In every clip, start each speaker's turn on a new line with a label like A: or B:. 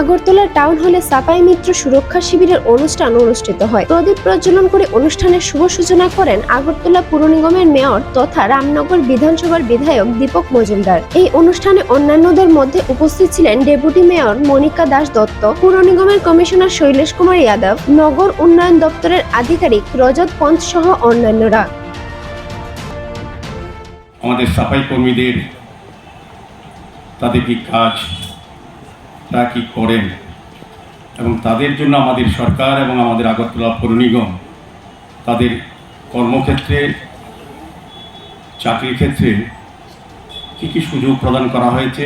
A: Agartala town হলে সাপাই মিত্র সুরক্ষা শিবিরের অনুষ্ঠান অনুষ্ঠিত হয়। প্রদীপ প্রজ্বলন করে অনুষ্ঠানের শুভ সূচনা করেন আগরতলা পুর নিগমের মেয়র তথা রামনগর বিধানসভার বিধায়ক দীপক মজুমদার। এই অনুষ্ঠানে অন্যান্যদের মধ্যে উপস্থিত ছিলেন ডেপুটি মেয়র মনিকা দাস দত্ত, পুর নিগমের কমিশনার শৈলেশ কুমার যাদব, নগর উন্নয়ন দপ্তরের আধিকারিক রজত পন্থ সহ অন্যান্যরা।
B: আমাদের সাফাই কর্মীদের তাদের কি কাজ তারা কি করেন? এবং তাদের জন্য আমাদের সরকার এবং আমাদের আগরতলা পৌর নিগম তাদের কর্মক্ষেত্রে, চাকরির ক্ষেত্রে কী কী সুযোগ প্রদান করা হয়েছে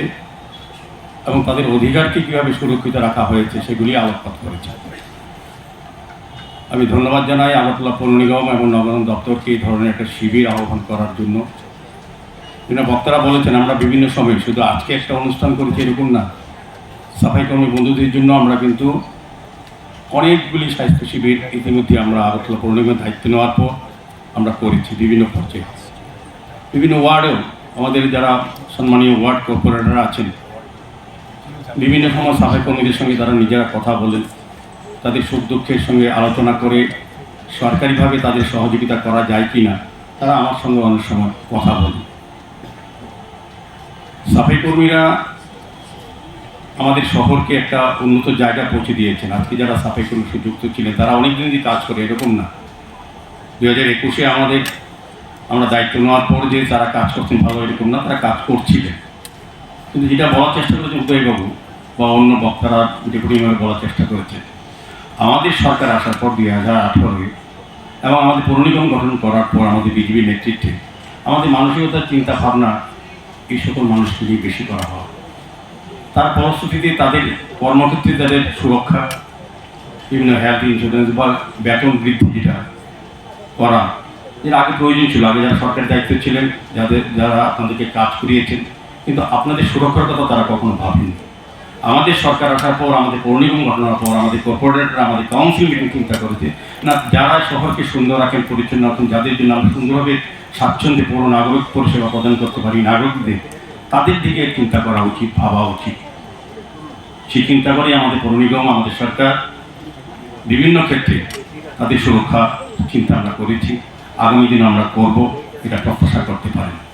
B: এবং তাদের অধিকারকে কীভাবে সুরক্ষিত রাখা হয়েছে সেগুলি আলোকপাত করেছে। আমি ধন্যবাদ জানাই আগরতলা পৌর নিগম এবং নগর দপ্তরকে এই ধরনের একটা শিবির আহ্বান করার জন্য। বক্তারা বলেছেন, আমরা বিভিন্ন সময় শুধু আজকে একটা অনুষ্ঠান করেছি, এরকম না। সাফাই কর্মী বন্ধুদের জন্য আমরা কিন্তু অনেকগুলি স্বাস্থ্য শিবির ইতিমধ্যে আমরা আগরতলা পৌর নিগমের দায়িত্ব নেওয়ার পর আমরা করেছি বিভিন্ন পর্যায়ে। বিভিন্ন ওয়ার্ডেও আমাদের যারা সম্মানীয় ওয়ার্ড কর্পোরেটররা আছেন, বিভিন্ন সময় সাফাই কর্মীদের সঙ্গে তারা নিজেরা কথা বলেন, তাদের সুখ দুঃখের সঙ্গে আলোচনা করে সরকারিভাবে তাদের সহযোগিতা করা যায় কি না তারা আমার সঙ্গে অনেক সময় কথা বলেন। সাফাই কর্মীরা আমাদের শহরকে একটা উন্নত জায়গা পৌঁছে দিয়েছেন। আজকে যারা সাফাই কর্মী যুক্ত ছিলেন, তারা অনেক দিন দিয়ে কাজ করে, এরকম না। দু হাজার একুশে আমাদের, আমরা দায়িত্ব নেওয়ার পর যে তারা কাজ করছেন ভালো এরকম না, তারা কাজ করছিলেন। কিন্তু যেটা বলার চেষ্টা করেছেন উদয়বাবু, বা অন্য বক্তারা ডেপুটি মেয়র বলার চেষ্টা করেছেন, আমাদের সরকার আসার পর দুই হাজার আঠারোয় এবং আমাদের পৌর নিগম গঠন করার পর আমাদের বিজেপির নেতৃত্বে, আমাদের মানসিকতার চিন্তা ভাবনা এই সকল মানুষকে নিয়ে বেশি করা হয়। তার ফলশ্রুতিতে তাদের কর্মক্ষেত্রে তাদের সুরক্ষা, বিভিন্ন হেলথ ইন্স্যুরেন্স বা বেতন বৃদ্ধি যেটা করা যেটা আগে প্রয়োজন ছিল। আগে যারা সরকারি দায়িত্ব ছিলেন, যাদের, যারা আপনাদেরকে কাজ করিয়েছেন, কিন্তু আপনাদের সুরক্ষার কথা তারা কখনো ভাবেনি আমাদের সরকার আসার পর, আমাদের পৌর ঘটনার পর, আমাদের কর্পোরেটররা আমাদের কাউন্সিল মিটিং চিন্তা করেছে না, যারা শহরকে সুন্দর রাখেন, পরিচ্ছন্ন রাখেন, যাদের জন্য আমরা সুন্দরভাবে স্বাচ্ছন্দ্যে পৌর নাগরিক পরিষেবা প্রদান করতে পারি, নাগরিকদের তাদের দিকে চিন্তা করা উচিত, ভাবা উচিত। সেই চিন্তা করে আমাদের পৌর নিগম, আমাদের সরকার বিভিন্ন ক্ষেত্রে তাদের সুরক্ষা চিন্তা আমরা করেছি। আগামী দিন আমরা করব, এটা প্রত্যাশা করতে পারেন।